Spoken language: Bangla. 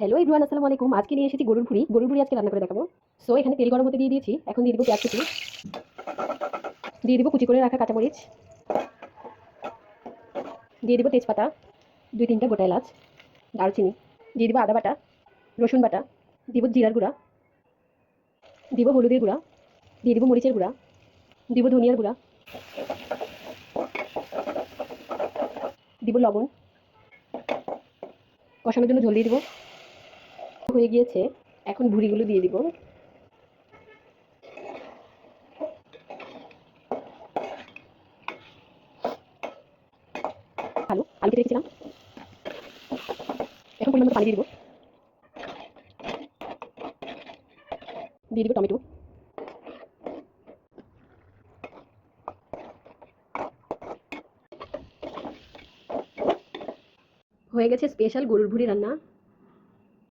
হ্যালো ইব্রান আসসালামু আলাইকুম। আজকে নিয়ে এসেছি গরুর ভুড়ি। গরুর ভুড়ি আজকে রান্না করে দেখাবো। সো এখানে তেল গরম হতে দিয়ে দিয়েছি। এখন দিয়ে দিব পেঁয়াজ কুচি। দিয়ে দিব কুচি করে রাখা কাঁচামরিচ। দিয়ে দিব তেজপাতা। দুই তিনটা গোটা এলাচ। দারচিনি। দিয়ে দিব আদা বাটা, রসুন বাটা। দিব জিরার গুঁড়া। দিব হলুদের গুঁড়া। দিয়ে দিব মরিচের গুঁড়া। দিব ধনিয়ার গুঁড়া। দিব লবণ। কষানোর জন্য জল দিয়ে দিব। হয়ে গিয়েছে, এখন ভুড়িগুলো দিয়ে দিব। আলু আলু কেটে এখন পরিমাণ পানি দিয়ে দিব। দিয়ে দিব টমেটো। হয়ে গেছে স্পেশাল গরুর ভুড়ি রান্না।